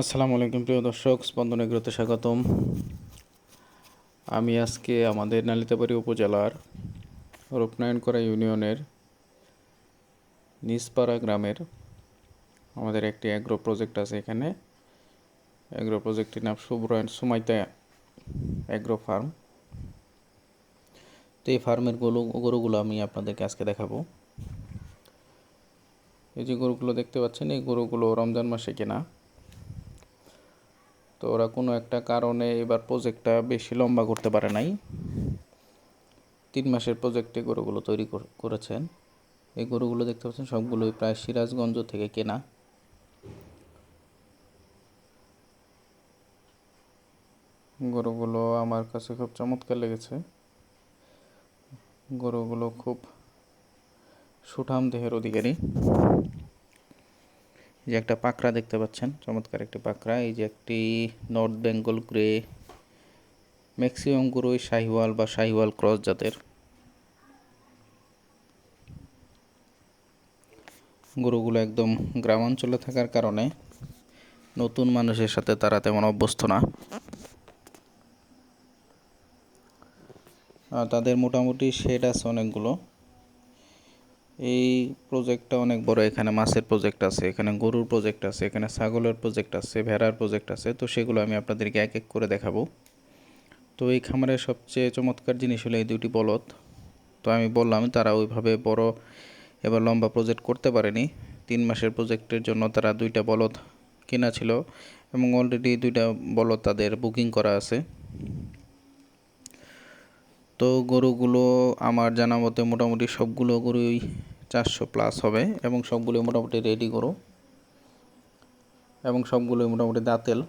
আসসালামু আলাইকুম, প্রিয় দর্শক, স্পন্দন এগ্রোতে স্বাগতম। আমি আজকে আমাদের নালিতাবাড়ি উপজেলার রূপনারায়ণকরা ইউনিয়নের নিসপাড়া গ্রামের আমাদের একটি অ্যাগ্রো প্রজেক্ট আছে এখানে। অ্যাগ্রো প্রজেক্টটির নাম সুব্রয়ন সুমাইতা অ্যাগ্রো ফার্ম তো এই ফার্মের গরু, গরুগুলো আমি আপনাদেরকে আজকে দেখাবো। এই যে গরুগুলো দেখতে পাচ্ছেন, এই গরুগুলো রমজান মাসে কেনা। তো ওরা কোনো একটা কারণে এবার প্রজেক্টটা বেশি লম্বা করতে পারে নাই। তিন মাসের প্রজেক্টে গরুগুলো তৈরি কর- করেছেন। এই গরুগুলো দেখতে পাচ্ছেন, সবগুলোই প্রায় সিরাজগঞ্জ থেকে কেনা। গরুগুলো আমার কাছে খুব চমৎকার লেগেছে। গরুগুলো খুব সুঠাম দেহের অধিকারী। যে একটা পাকড়া দেখতে পাচ্ছেন, চমৎকার একটি পাকড়া। এই যে একটি নর্থ বেঙ্গল গ্রে ম্যাক্সিমাম গরুই শাহিওয়াল বা শাহিওয়াল ক্রস জাতের গরুগুলো একদম গ্রামাঞ্চলে থাকার কারণে নতুন মানুষের সাথে তারা তেমন অভ্যস্ত না। তাদের মোটামুটি শেড আছে অনেকগুলো। এই প্রজেক্টটা অনেক বড়। এখানে মাছের প্রজেক্ট আছে, এখানে গরুর প্রজেক্ট আছে, এখানে ছাগলের প্রজেক্ট আছে, ভেড়ার প্রজেক্ট আছে। তো সেগুলো আমি আপনাদেরকে এক এক করে দেখাবো। তো এই খামারের সবচেয়ে চমৎকার জিনিস হলো এই দুটি বলদ। তো আমি বললাম, তারা ওইভাবে বড় এবার লম্বা প্রজেক্ট করতে পারেনি। তিন মাসের প্রজেক্টের জন্য তারা দুইটা বলদ কেনা ছিল এবং অলরেডি দুইটা বলদ তাদের বুকিং করা আছে। তো গরুগুলো আমার জানা মতে মোটামুটি সবগুলো গরুই চারশো প্লাস হবে এবং সবগুলোই মোটামুটি রেডি গরু এবং সবগুলোই মোটামুটি দাঁতেল।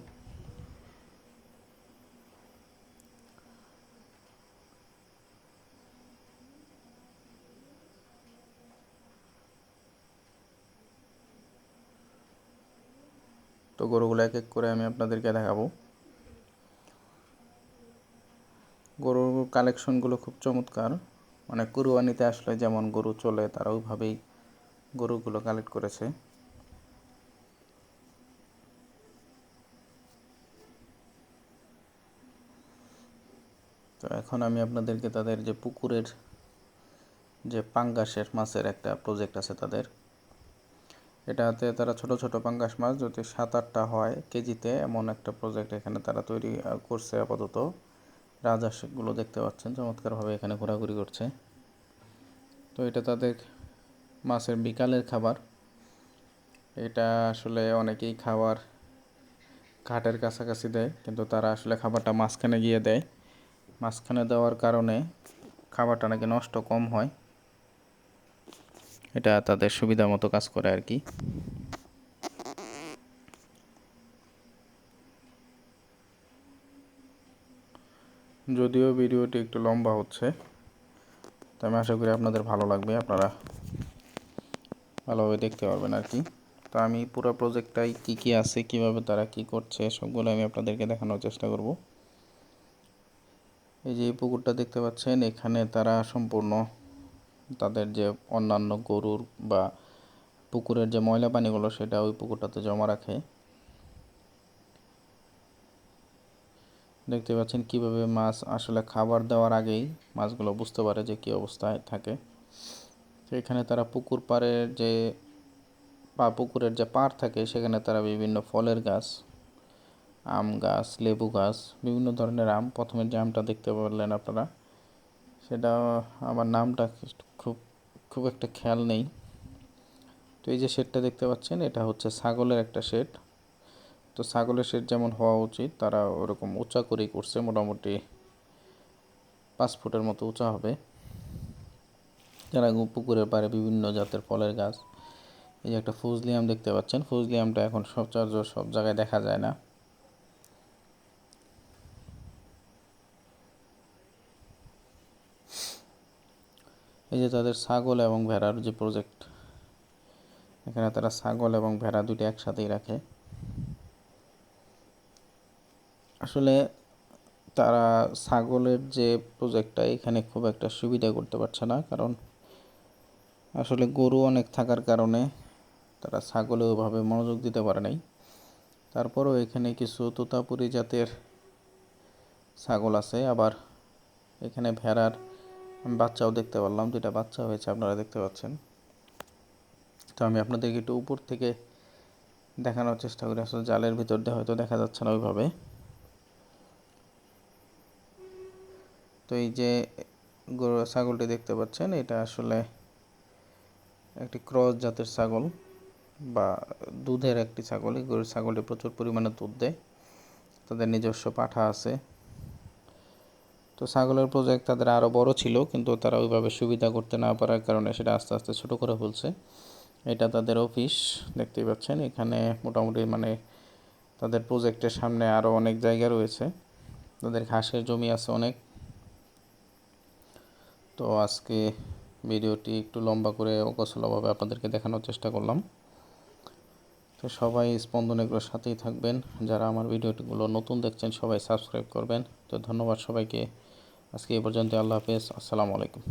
তো গরুগুলো এক এক করে আমি আপনাদেরকে দেখাবো। গরুর কালেকশনগুলো খুব চমৎকার। মানে কুরবানিতে আসলে যেমন গরু চলে, তারা ওইভাবেই গরুগুলো কালেক্ট করেছে। তো এখন আমি আপনাদেরকে তাদের যে পুকুরের যে পাঙ্গাসের মাছের একটা প্রজেক্ট আছে তাদের। এটাতে তারা ছোট ছোট পাঙ্গাস মাছ যদি সাত আটটা হয় কেজিতে, এমন একটা প্রজেক্ট এখানে তারা তৈরি করছে আপাতত। রাজহাঁসগুলো দেখতে পাচ্ছেন, চমৎকারভাবে এখানে ঘোরাঘুরি করছে। তো এটা তাদের মাছের বিকালের খাবার। এটা আসলে অনেকেই খাবার ঘাটের কাছাকাছি দেয়, কিন্তু তারা আসলে খাবারটা মাঝখানে গিয়ে দেয়। মাঝখানে দেওয়ার কারণে খাবারটা নাকি নষ্ট কম হয়। এটা তাদের সুবিধা মতো কাজ করে আর কি। যদিও ভিডিওটি একটু লম্বা হচ্ছে, তো আমি আশা করি আপনাদের ভালো লাগবে, আপনারা ভালোভাবে দেখতে পারবেন আর কি। তো আমি পুরো প্রজেক্টটাই কি কি আছে, কীভাবে তারা কি করছে, সবগুলো আমি আপনাদেরকে দেখানোর চেষ্টা করব। এই যে পুকুরটা দেখতে পাচ্ছেন, এখানে তারা সম্পূর্ণ তাদের যে অন্যান্য গরুর বা পুকুরের যে ময়লা পানিগুলো, সেটা ওই পুকুরটাতে জমা রাখে। দেখতে পাচ্ছেন কীভাবে মাছ আসলে খাবার দেওয়ার আগেই মাছগুলো বুঝতে পারে যে কী অবস্থায় থাকে। তো এখানে তারা পুকুর পাড়ের যে বা পুকুরের যে পাড় থাকে, সেখানে তারা বিভিন্ন ফলের গাছ, আম গাছ, লেবু গাছ, বিভিন্ন ধরনের আম, প্রথমে যে আমটা দেখতে পারলেন আপনারা, সেটা আমার নামটা খুব খুব একটা খেয়াল নেই। তো এই যে শেডটা দেখতে পাচ্ছেন, এটা হচ্ছে ছাগলের একটা শেড। তো ছাগলের শেড যেমন হওয়া উচিত, তারা ওরকম উঁচা করেই করছে, মোটামুটি পাঁচ ফুটের মতো উঁচা হবে। যারা পুকুরের পাড়ে বিভিন্ন জাতের ফলের গাছ, এই যে একটা ফজলি আম দেখতে পাচ্ছেন, ফজলি আমটা এখন সচরাচর সব জায়গায় দেখা যায় না। এই যে তাদের ছাগল এবং ভেড়ার যে প্রজেক্ট এখানে তারা ছাগল এবং ভেড়া দুটো একসাথেই রাখে। আসলে তারা ছাগলের যে প্রজেক্টটা এখানে খুব একটা সুবিধা করতে পারছে না। কারণ আসলে গরু অনেক থাকার কারণে তারা ছাগলে ওইভাবে মনোযোগ দিতে পারে নাই। তারপরও এখানে কিছু তোতাপুরি জাতের ছাগল আছে। আবার এখানে ভেড়ার বাচ্চাও দেখতে পারলাম, দুইটা বাচ্চা হয়েছে, আপনারা দেখতে পাচ্ছেন। তো আমি আপনাদেরকে একটু উপর থেকে দেখানোর চেষ্টা করি। আসলে জালের ভিতর দিয়ে হয়তো দেখা যাচ্ছে না ওইভাবে। তো এই যে গরু ছাগলটি দেখতে পাচ্ছেন, এটা আসলে একটি ক্রস জাতের ছাগল বা দুধের একটি ছাগল। এই গরুর ছাগলটি প্রচুর পরিমাণে দুধ দেয়, তাদের নিজস্ব পাঠা আছে। তো ছাগলের প্রজেক্ট তাদের আরও বড় ছিল, কিন্তু তারা ওইভাবে সুবিধা করতে না পারার কারণে সেটা আস্তে আস্তে ছোট করে ফেলছে। এটা তাদের অফিস দেখতেই পাচ্ছেন, এখানে মোটামুটি মানে তাদের প্রজেক্টের সামনে আরও অনেক জায়গা রয়েছে। তাদের ঘাসের জমি আছে অনেক। তো আজকে ভিডিওটি একটু লম্বা করে অকসলভাবে আপনাদেরকে দেখানোর চেষ্টা করলাম। তো সবাই স্পন্দন এগুলোর সাথেই থাকবেন। যারা আমার ভিডিওটিগুলো নতুন দেখছেন, সবাই সাবস্ক্রাইব করবেন। তো ধন্যবাদ সবাইকে। আজকে এ পর্যন্ত আল্লাহ হাফেজ। আসসালামু আলাইকুম।